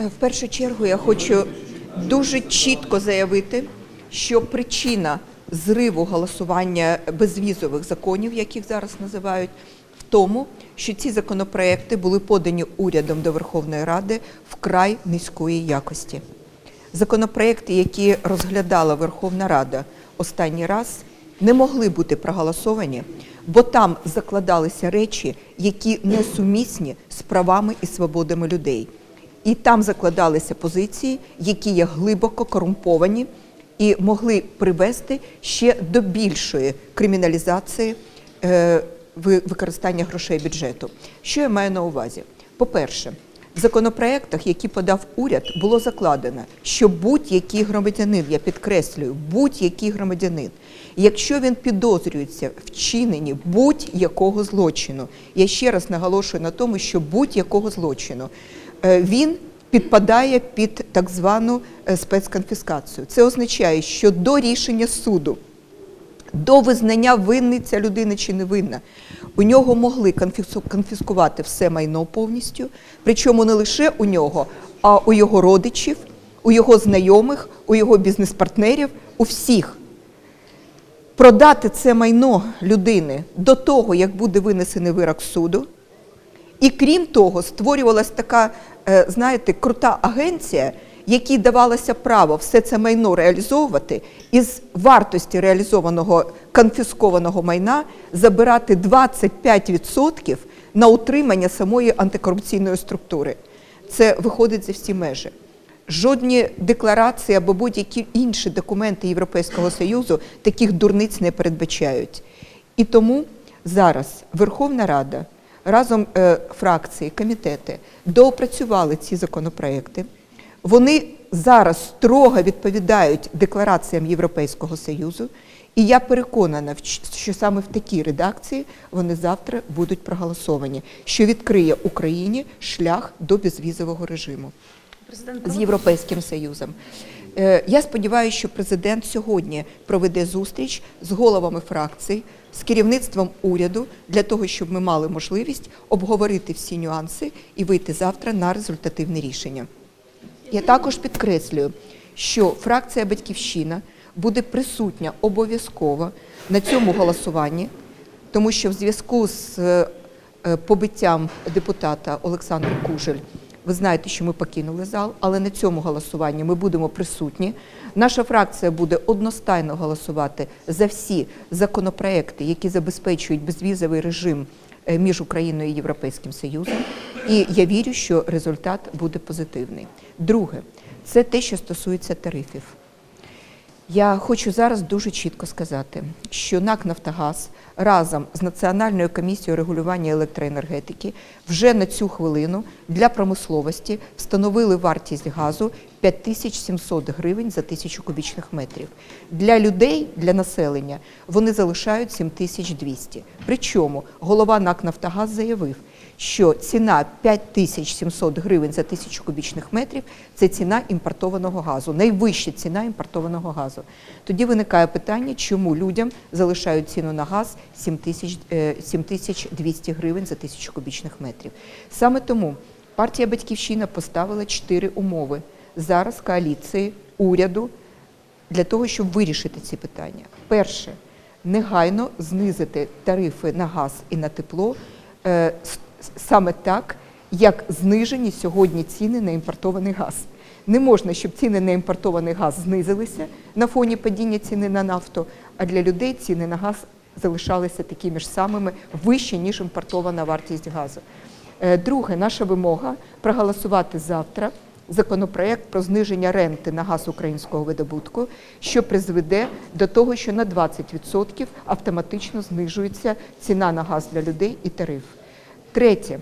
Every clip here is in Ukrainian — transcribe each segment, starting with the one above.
Е, В першу чергу я хочу дуже чітко заявити, що причина зриву голосування безвізових законів, як їх зараз називають, в тому, що ці законопроекти були подані урядом до Верховної Ради вкрай низької якості. Законопроекти, які розглядала Верховна Рада останній раз, не могли бути проголосовані, бо там закладалися речі, які несумісні з правами і свободами людей. І там закладалися позиції, які є глибоко корумповані і могли привести ще до більшої криміналізації е, використання грошей бюджету. Що я маю на увазі? По-перше, в законопроектах, які подав уряд, було закладено, що будь-який громадянин, я підкреслюю, будь-який громадянин, якщо він підозрюється в вчиненні будь-якого злочину, я ще раз наголошую на тому, що будь-якого злочину, він підпадає під так звану е, спецконфіскацію. Це означає, що до рішення суду до визнання винний ця людина чи не винна. У нього могли конфіскувати все майно повністю, причому не лише у нього, а у його родичів, у його знайомих, у його бізнес-партнерів, у всіх. Продати це майно людини до того, як буде винесений вирок суду. І крім того, створювалася така, е, знаєте, крута агенція, якій давалося право все це майно реалізовувати, із вартості реалізованого конфіскованого майна забирати 25% на утримання самої антикорупційної структури. Це виходить за всі межі. Жодні декларації або будь-які інші документи Європейського Союзу таких дурниць не передбачають. І тому зараз Верховна Рада разом е, фракції, комітети доопрацювали ці законопроекти. Вони зараз строго відповідають деклараціям Європейського Союзу, і я переконана, що саме в такій редакції вони завтра будуть проголосовані, що відкриє Україні шлях до безвізового режиму з Європейським Союзом. Е, Я сподіваюся, що президент сьогодні проведе зустріч з головами фракцій, з керівництвом уряду для того, щоб ми мали можливість обговорити всі нюанси і вийти завтра на результативне рішення. Я також підкреслюю, що фракція Батьківщина буде присутня обов'язково на цьому голосуванні, тому що в зв'язку з е, е, побиттям депутата Олександра Кужель, ви знаєте, що ми покинули зал, але на цьому голосуванні ми будемо присутні. Наша фракція буде одностайно голосувати за всі законопроекти, які забезпечують безвізовий режим е, між Україною і Європейським Союзом. І я вірю, що результат буде позитивний. Друге, це те, що стосується тарифів. Я хочу зараз дуже чітко сказати, що НАК Нафтогаз разом з Національною комісією регулювання електроенергетики вже на цю хвилину для промисловості встановили вартість газу 5700 гривень за тисячу кубічних метрів. Для людей, для населення вони залишають 7200. Причому голова НАК Нафтогаз заявив, що ціна 5700 гривень за тисячу кубічних метрів це ціна імпортованого газу, найвища ціна імпортованого газу. Тоді виникає питання, чому людям залишають ціну на газ 7000, е, 7200 гривень за тисячу кубічних метрів. Саме тому партія Батьківщина поставила чотири умови зараз коаліції уряду для того, щоб вирішити ці питання. Перше негайно знизити тарифи на газ і на тепло е, саме так, як знижені сьогодні ціни на імпортований газ. Не можна, щоб ціни на імпортований газ знизилися на фоні падіння ціни на нафту, а для людей ціни на газ залишалися такими ж самими вищі, ніж імпортована вартість газу. Е, Друге, наша вимога проголосувати завтра законопроект про зниження ренти на газ українського видобутку, що призведе до того, що на 20% автоматично знижується ціна на газ для людей і тариф. Третє,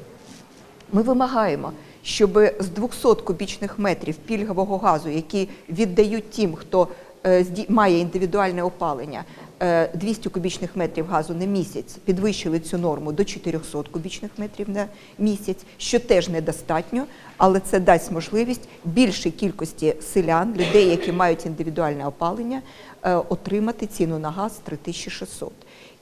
ми вимагаємо, щоб з 200 кубічних метрів пільгового газу, які віддають тим, хто е, має індивідуальне опалення, е, 200 кубічних метрів газу на місяць, підвищили цю норму до 400 кубічних метрів на місяць, що теж недостатньо, але це дасть можливість більшій кількості селян, людей, які мають індивідуальне опалення, е, отримати ціну на газ 3600.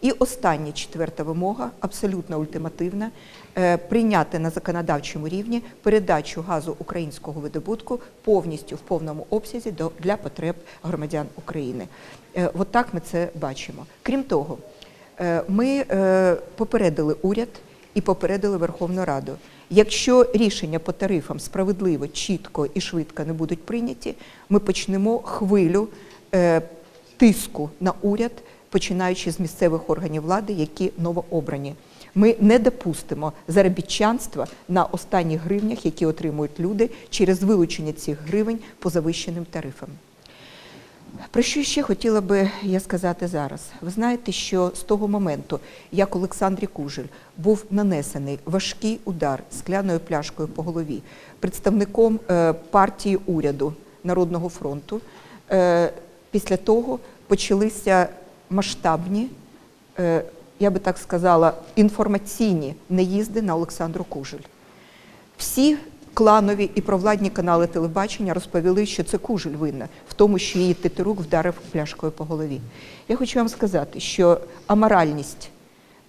І остання четверта вимога, абсолютно ультимативна, е, прийняти на законодавчому рівні передачу газу українського видобутку повністю в повному обсязі для потреб громадян України. Е, От так ми це бачимо. Крім того, е, ми е, попередили уряд і попередили Верховну Раду. Якщо рішення по тарифам справедливо, чітко і швидко не будуть прийняті, ми почнемо хвилю е, тиску на уряд, починаючи з місцевих органів влади, які новообрані. Ми не допустимо заробітчанства на останніх гривнях, які отримують люди через вилучення цих гривень по завищеним тарифам. Про що ще хотіла би я сказати зараз? Ви знаєте, що з того моменту, як Олександрі Кужель був нанесений важкий удар скляною пляшкою по голові представником е, партії уряду Народного фронту, е, після того почалися масштабні, е, я би так сказала, інформаційні неїзди на Олександру Кужель. Всі кланові і провладні канали телебачення розповіли, що це Кужель винна в тому, що її Тетерук вдарив пляшкою по голові. Я хочу вам сказати, що аморальність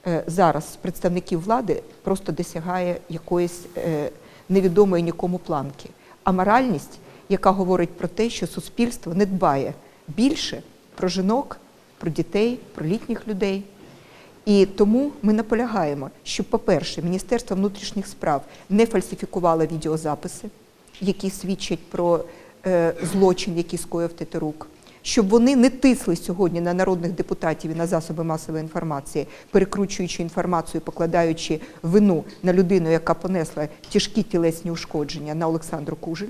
е, зараз представників влади просто досягає якоїсь е, невідомої нікому планки. Аморальність, яка говорить про те, що суспільство не дбає більше про жінок, про дітей, про літніх людей. І тому ми наполягаємо, щоб, по-перше, Міністерство внутрішніх справ не фальсифікувало відеозаписи, які свідчать про е, злочин, який скоїв Тетерук, щоб вони не тисли сьогодні на народних депутатів і на засоби масової інформації, перекручуючи інформацію, покладаючи вину на людину, яка понесла тяжкі тілесні ушкодження на Олександру Кужель.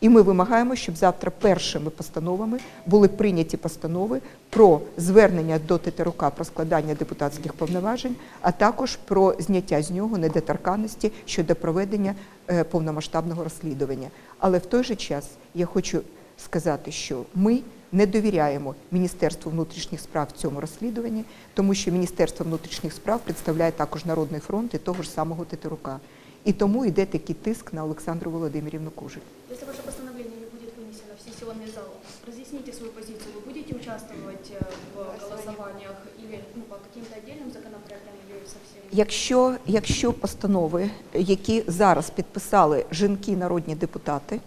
І ми вимагаємо, щоб завтра першими постановами були прийняті постанови про звернення до Тетерука про складання депутатських повноважень, а також про зняття з нього недоторканності щодо проведення е, повномасштабного розслідування. Але в той же час я хочу сказати, що ми не довіряємо Міністерству внутрішніх справ цьому розслідуванні, тому що Міністерство внутрішніх справ представляє також Народний фронт і того ж самого Тетерука. І тому йде такий тиск на Олександру Володимирівну Кужель. Если ваше постановление не будет вынесено в сессионный зал, разъясните свою позицию. Вы будете участвовать э, в голосованиях или ну, по каким-то отдельным законопроектам или совсем? Якщо, якщо постанови, які зараз підписали жінки народні депутати,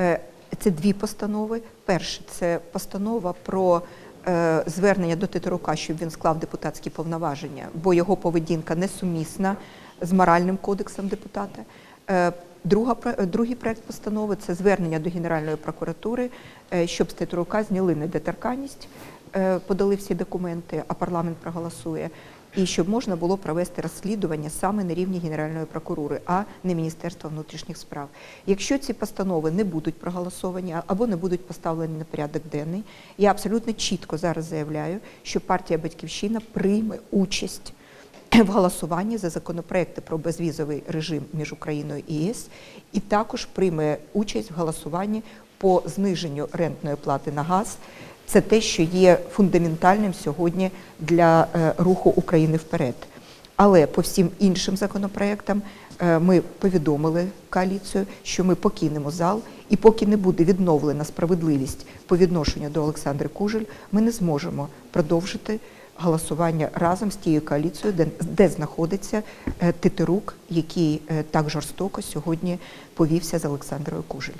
е, це дві постанови. Перше це постанова про е, звернення до Тетерука, щоб він склав депутатські повноваження, бо його поведінка несумісна з моральним кодексом депутата. Е, Друга, про- другий проект постанови це звернення до Генеральної прокуратури, е, щоб з Тетерука зняли недоторканність, е, подали всі документи, а парламент проголосує і щоб можна було провести розслідування саме на рівні Генеральної прокуратури, а не Міністерства внутрішніх справ. Якщо ці постанови не будуть проголосовані або не будуть поставлені на порядок денний, я абсолютно чітко зараз заявляю, що партія Батьківщина прийме участь в голосуванні за законопроекти про безвізовий режим між Україною і ЄС, і також прийме участь в голосуванні по зниженню рентної плати на газ. Це те, що є фундаментальним сьогодні для е, руху України вперед. Але по всім іншим законопроектам е, ми повідомили коаліцію, що ми покинемо зал, і поки не буде відновлена справедливість по відношенню до Олександри Кужель, ми не зможемо продовжити голосування разом з тією коаліцією, де, де знаходиться е, Тетерук, який е, так жорстоко сьогодні повівся з Олександрою Кужель.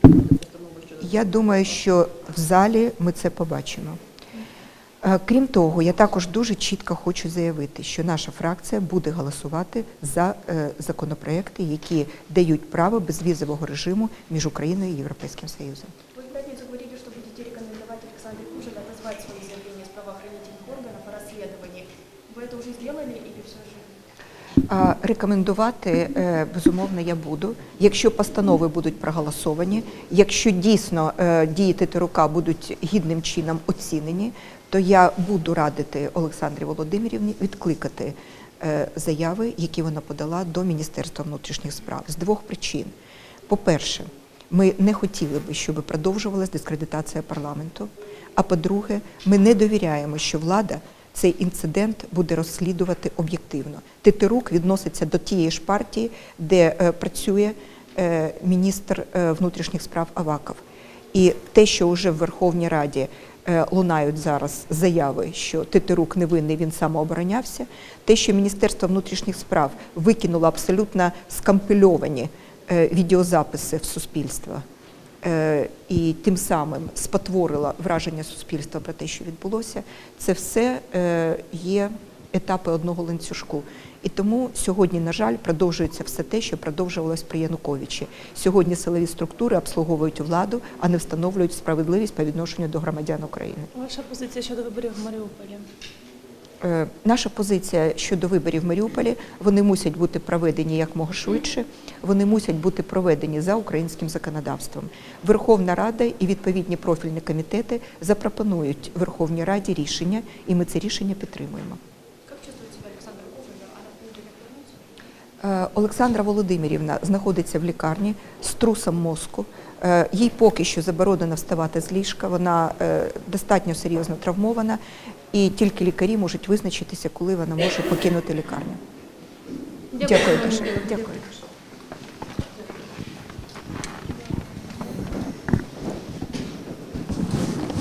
Підтримати постанову щодо Я думаю, що в залі ми це побачимо. Е, Крім того, я також дуже чітко хочу заявити, що наша фракція буде голосувати за законопроекти, які дають право безвізового режиму між Україною і Європейським Союзом. Уже сделали или все? А Рекомендувати е, безумовно я буду, якщо постанови будуть проголосовані, якщо дійсно е, дії Тетерука будуть гідним чином оцінені, то я буду радити Олександрі Володимирівні відкликати е, заяви, які вона подала до Міністерства внутрішніх справ з двох причин. По-перше, ми не хотіли би, щоб продовжувалась дискредитація парламенту. А по-друге, ми не довіряємо, що влада цей інцидент буде розслідувати об'єктивно. Тетерук відноситься до тієї ж партії, де е, працює е, міністр е, внутрішніх справ Аваков. І те, що вже в Верховній Раді лунають зараз заяви, що Тетерук невинний, він самооборонявся. Те, що Міністерство внутрішніх справ викинуло абсолютно скампельовані е, відеозаписи в суспільство і тим самим спотворило враження суспільства про те, що відбулося, це все е, є етапи одного ланцюжку. І тому сьогодні, на жаль, продовжується все те, що продовжувалось при Януковичі. Сьогодні силові структури обслуговують владу, а не встановлюють справедливість по відношенню до громадян України. Ваша позиція щодо виборів в Маріуполі? Е, Наша позиція щодо виборів в Маріуполі вони мусять бути проведені якмога швидше. Вони мусять бути проведені за українським законодавством. Верховна Рада і відповідні профільні комітети запропонують Верховній Раді рішення, і ми це рішення підтримуємо. Е, Олександра Володимирівна знаходиться в лікарні з трусом мозку. Е, Їй поки що заборонено вставати з ліжка. Вона достатньо серйозно травмована, і тільки лікарі можуть визначитися, коли вона може покинути лікарню. Дякую, дуже. Дякую.